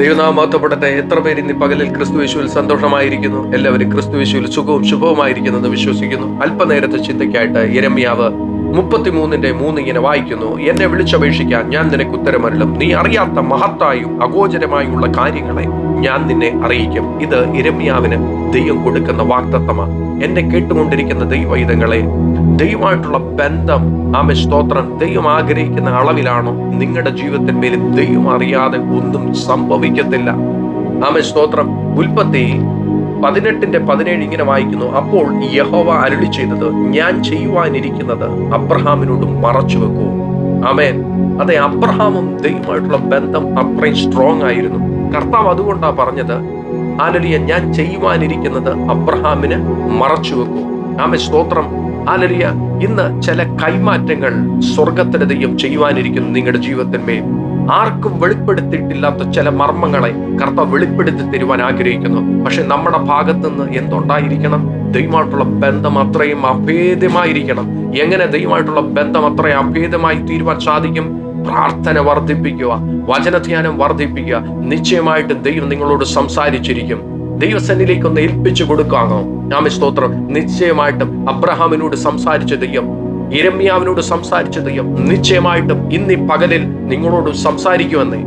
ദൈവനാമത്തപ്പെടട്ടെ എത്ര പേര് ഇന്ന് പകലിൽ ക്രിസ്തു ക്രിസ്തുവേശുവിൽ സന്തോഷമായിരിക്കുന്നു? എല്ലാവരും ക്രിസ്തു ക്രിസ്തുവേശുവിൽ സുഖവും ശുഭവുമായിരിക്കുന്നെന്ന് വിശ്വസിക്കുന്നു. അല്പനേരത്തെ ചിന്തയ്ക്കായിട്ട് ഇരമ്യാവ് മുപ്പത്തിമൂന്നിന്റെ മൂന്ന് ഇങ്ങനെ വായിക്കുന്നു. എന്നെ വിളിച്ചപേക്ഷിക്കാൻ ഞാൻ നിനക്ക് ഉത്തരമരുളും. നീ അറിയാത്ത മഹത്തായും അഗോചരമായുള്ള കാര്യങ്ങളെ ഞാൻ നിന്നെ അറിയിക്കും. ഇത് ഇരമ്യാവിന് ദൈവം കൊടുക്കുന്ന വാക്തത്വമാണ് എന്നെ കേട്ടുകൊണ്ടിരിക്കുന്ന ദൈവയുധങ്ങളെ ദൈവമായിട്ടുള്ള ബന്ധം ആമെ സ്തോത്രം ദൈവം ആഗ്രഹിക്കുന്ന അളവിലാണോ നിങ്ങളുടെ ജീവിതത്തിന്മേൽ ദൈവം അറിയാതെ ഒന്നും സംഭവിക്കത്തില്ല. ആമെ സ്തോത്രം. ഉൽപ്പത്തി പതിനെട്ടിന്റെ പതിനേഴ് ഇങ്ങനെ വായിക്കുന്നു. അപ്പോൾ യഹോവ അരുളി ചെയ്തത് ഞാൻ ചെയ്യുവാനിരിക്കുന്നത് അബ്രഹാമിനോട് മറച്ചു വെക്കൂ. അമേൻ അതെ അബ്രഹാമും ദൈവമായിട്ടുള്ള ബന്ധം അത്രയും സ്ട്രോങ് ആയിരുന്നു. കർത്താവ് അതുകൊണ്ടാ പറഞ്ഞത് ആലലിയ ഞാൻ ചെയ്യുവാനിരിക്കുന്നത് അബ്രഹാമിന് മറച്ചു വെക്കും. ആമെ സ്തോത്രം. ആലലിയ ഇന്ന് ചില കൈമാറ്റങ്ങൾ സ്വർഗത്തിന് ദൈവം ചെയ്യുവാനിരിക്കുന്നു നിങ്ങളുടെ ജീവിതത്തിന്മേൽ. ആർക്കും വെളിപ്പെടുത്തിയിട്ടില്ലാത്ത ചില മർമ്മങ്ങളെ കർത്താവ് വെളിപ്പെടുത്തി തരുവാൻ ആഗ്രഹിക്കുന്നു. പക്ഷെ നമ്മുടെ ഭാഗത്തു നിന്ന് എന്തുണ്ടായിരിക്കണം? ദൈവമായിട്ടുള്ള ബന്ധം അത്രയും അഭേദ്യമായിരിക്കണം. എങ്ങനെ ദൈവമായിട്ടുള്ള ബന്ധം അത്രയും അഭേദമായി തീരുവാൻ സാധിക്കും? പ്രാർത്ഥന വർദ്ധിപ്പിക്കുക വചനധ്യാനം വർദ്ധിപ്പിക്കുക. നിശ്ചയമായിട്ട് ദൈവം നിങ്ങളോട് സംസാരിച്ചിരിക്കും. ദൈവസന്നിലേക്ക് ഒന്ന് ഏൽപ്പിച്ചു കൊടുക്കാമോ? നാമ സ്തോത്രം. നിശ്ചയമായിട്ടും അബ്രഹാമിനോട് സംസാരിച്ച ദൈവം ഇരമ്യാവിനോട് സംസാരിച്ച ദൈവം നിശ്ചയമായിട്ടും ഇന്ന് പകലിൽ നിങ്ങളോട് സംസാരിക്കുമെന്നേ.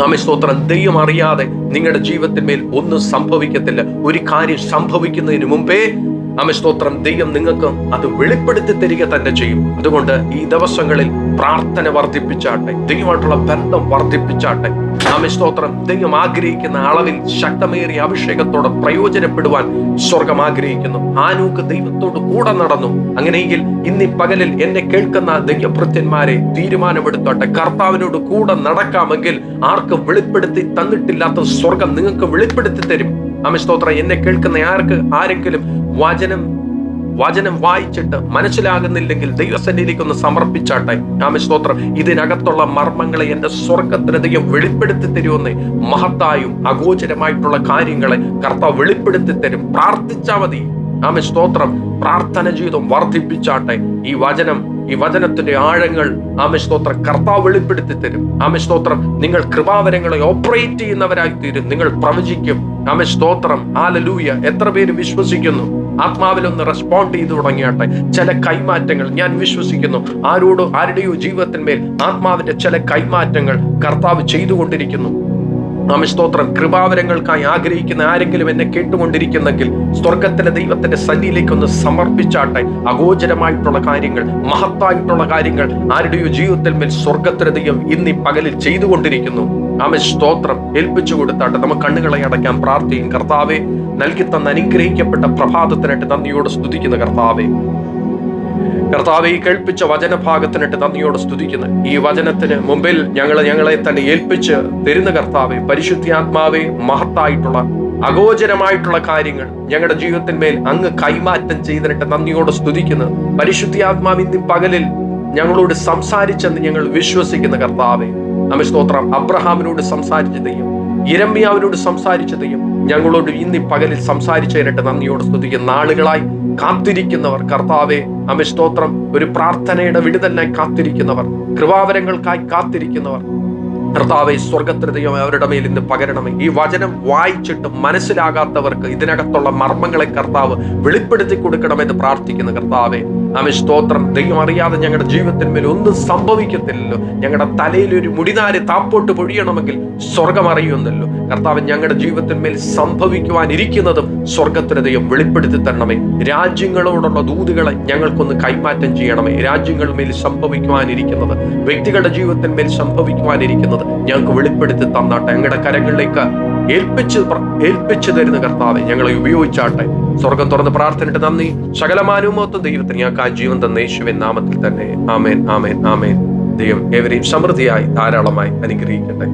നാമ സ്തോത്രം. ദൈവം അറിയാതെ നിങ്ങളുടെ ജീവിതത്തിന്മേൽ ഒന്നും സംഭവിക്കത്തില്ല. ഒരു കാര്യം സംഭവിക്കുന്നതിന് മുമ്പേ നാമി സ്തോത്രം. ദൈവം നിങ്ങൾക്ക് അത് വെളിപ്പെടുത്തി തരിക തന്നെ ചെയ്യും. അതുകൊണ്ട് ഈ ദിവസങ്ങളിൽ പ്രാർത്ഥന വർദ്ധിപ്പിച്ചാട്ടെ ദൈവമായിട്ടുള്ള ബന്ധം വർദ്ധിപ്പിച്ചാട്ടെ. ആമ സ്തോത്രം. ദൈവം ആഗ്രഹിക്കുന്ന അളവിൽ ശക്തമേറിയ അഭിഷേകത്തോടെ പ്രയോജനപ്പെടുവാൻ സ്വർഗം ആഗ്രഹിക്കുന്നു. ആനൂക്ക് ദൈവത്തോട് കൂടെ നടന്നു. അങ്ങനെയെങ്കിൽ ഇന്നി പകലിൽ എന്നെ കേൾക്കുന്ന ദൈവഭൃത്യന്മാരെ തീരുമാനമെടുത്തോട്ടെ. കർത്താവിനോട് കൂടെ നടക്കാമെങ്കിൽ ആർക്ക് വെളിപ്പെടുത്തി തന്നിട്ടില്ലാത്ത സ്വർഗം നിങ്ങൾക്ക് വെളിപ്പെടുത്തി തരും. ആമ സ്തോത്രം. എന്നെ കേൾക്കുന്ന ആർക്ക് ആരെങ്കിലും വചനം വചനം വായിച്ചിട്ട് മനസ്സിലാകുന്നില്ലെങ്കിൽ ദൈവസന്നിധിയിലേക്ക് ഒന്ന് സമർപ്പിച്ചാട്ടെ. രാമസ്തോത്രം ഇതിനകത്തുള്ള മർമ്മങ്ങളെ എന്റെ സ്വർഗത്തിന് ദൈവം വെളിപ്പെടുത്തി തരുമെന്ന് മഹത്തായും അഗോചരമായിട്ടുള്ള കാര്യങ്ങളെ കർത്താവ് വെളിപ്പെടുത്തി തരും. പ്രാർത്ഥിച്ചാൽ മതി. ആമ സ്തോത്രം പ്രാർത്ഥന ജീവിതം വർദ്ധിപ്പിച്ചാട്ടെ. ഈ വചനം ഈ വചനത്തിന്റെ ആഴങ്ങൾ ആമ സ്തോത്രം കർത്താവ് വെളിപ്പെടുത്തി തരും. ആമസ്തോത്രം നിങ്ങൾ കൃപാവരങ്ങളെ ഓപ്പറേറ്റ് ചെയ്യുന്നവരായി തീരും നിങ്ങൾ പ്രവചിക്കും. ആമസ്തോത്രം ആലലൂയ എത്ര പേര് വിശ്വസിക്കുന്നു? ആത്മാവിലൊന്ന് റെസ്പോണ്ട് ചെയ്തു തുടങ്ങിയാട്ടെ. ചില കൈമാറ്റങ്ങൾ ഞാൻ വിശ്വസിക്കുന്നു. ആരോടോ ആരുടെയോ ജീവിതത്തിന്മേൽ ആത്മാവിന്റെ ചില കൈമാറ്റങ്ങൾ കർത്താവ് ചെയ്തുകൊണ്ടിരിക്കുന്നു. നാം സ്തോത്രം. കൃപാവരങ്ങൾക്കായി ആഗ്രഹിക്കുന്ന ആരെങ്കിലും എന്നെ കേട്ടുകൊണ്ടിരിക്കുന്നെങ്കിൽ സ്വർഗത്തിലെ ദൈവത്തിന്റെ സന്നിയിലേക്ക് ഒന്ന് സമർപ്പിച്ചാട്ടെ. അഗോചരമായിട്ടുള്ള കാര്യങ്ങൾ മഹത്തായിട്ടുള്ള കാര്യങ്ങൾ ആരുടെയോ ജീവിതത്തിൽ മേൽ സ്വർഗത്തിലെ ദൈവം ഇന്ന് പകലിൽ ചെയ്തുകൊണ്ടിരിക്കുന്നു. ആമ സ്തോത്രം. ഏൽപ്പിച്ചു കൊടുത്താട്ടെ നമുക്ക് കണ്ണുകളെ അടയ്ക്കാൻ പ്രാർത്ഥിക്കും. കർത്താവെ നൽകി തന്ന അനുഗ്രഹിക്കപ്പെട്ട പ്രഭാതത്തിനായിട്ട് നന്ദിയോട് സ്തുതിക്കുന്ന കർത്താവെ. കർത്താവെ ഈ കേൾപ്പിച്ച വചനഭാഗത്തിനിട്ട് നന്ദിയോട് സ്തുതിക്കുന്നു. ഈ വചനത്തിന് മുമ്പിൽ ഞങ്ങൾ ഞങ്ങളെ തന്നെ ഏൽപ്പിച്ച് തരുന്ന കർത്താവെ പരിശുദ്ധാത്മാവെ മഹത്തായിട്ടുള്ള അഗോചരമായിട്ടുള്ള കാര്യങ്ങൾ ഞങ്ങളുടെ ജീവിതത്തിന്മേൽ അങ്ങ് കൈമാറ്റം ചെയ്തിട്ട് നന്ദിയോട് സ്തുതിക്കുന്നു. പരിശുദ്ധാത്മാവ് പകലിൽ ഞങ്ങളോട് സംസാരിച്ചെന്ന് ഞങ്ങൾ വിശ്വസിക്കുന്ന കർത്താവെ. നമ്മെ സ്തോത്രം. അബ്രഹാമിനോട് സംസാരിച്ച ദൈവം ഇരമ്യാവിനോട് സംസാരിച്ച ദൈവം ഞങ്ങളോട് ഇന്ന് പകലിൽ സംസാരിച്ചതിനിട്ട് നന്ദിയോട് സ്തുതിക്കുന്ന. നാളുകളായി കാത്തിരിക്കുന്നവർ കർത്താവെ നമ്മെ സ്തോത്രം. ഒരു പ്രാർത്ഥനയുടെ വിടുതലിനായി കാത്തിരിക്കുന്നവർ കൃപാവരങ്ങൾക്കായി കാത്തിരിക്കുന്നവർ. കർത്താവെ സ്വർഗത്തിന് അവരുടെ മേൽ ഇന്ന് പകരണമേ. ഈ വചനം വായിച്ചിട്ട് മനസ്സിലാകാത്തവർക്ക് ഇതിനകത്തുള്ള മർമ്മങ്ങളെ കർത്താവ് വെളിപ്പെടുത്തി കൊടുക്കണമെന്ന് പ്രാർത്ഥിക്കുന്ന കർത്താവെ. ആമെ സ്തോത്രം. ദൈവം അറിയാതെ ഞങ്ങളുടെ ജീവിതത്തിന്മേൽ ഒന്നും സംഭവിക്കത്തില്ലല്ലോ. ഞങ്ങളുടെ തലയിൽ ഒരു മുടിനാര് താപ്പോട്ട് പൊഴിയണമെങ്കിൽ സ്വർഗം അറിയുന്നല്ലോ കർത്താവ് ഞങ്ങളുടെ ജീവിതത്തിന്മേൽ സംഭവിക്കുവാനിരിക്കുന്നതും സ്വർഗത്തിന് ദൈവം വെളിപ്പെടുത്തി തരണമേ. രാജ്യങ്ങളോടുള്ള ദൂതുകളെ ഞങ്ങൾക്കൊന്ന് കൈമാറ്റം ചെയ്യണമേ. രാജ്യങ്ങൾ മേൽ സംഭവിക്കുവാനിരിക്കുന്നത് വ്യക്തികളുടെ ജീവിതത്തിന്മേൽ സംഭവിക്കുവാനിരിക്കുന്നത് ഞങ്ങൾക്ക് വെളിപ്പെടുത്തി തന്നാട്ടെ. ഞങ്ങളുടെ കരങ്ങളിലേക്ക് ഏൽപ്പിച്ച് ഏൽപ്പിച്ചു തരുന്ന കർത്താവെ ഞങ്ങളെ ഉപയോഗിച്ചാട്ടെ. സ്വർഗം തുറന്ന് പ്രാർത്ഥനയിട്ട് നന്ദി. സകലമാനുമൊത്തം ദൈവത്തിന് ഞങ്ങൾക്ക് ആ ജീവൻ തന്ന യേശുവിൻ നാമത്തിൽ തന്നെ. ആമേൻ ആമേൻ ആമേൻ. ദൈവം ഏവരെയും സമൃദ്ധിയായി ധാരാളമായി അനുഗ്രഹിക്കട്ടെ.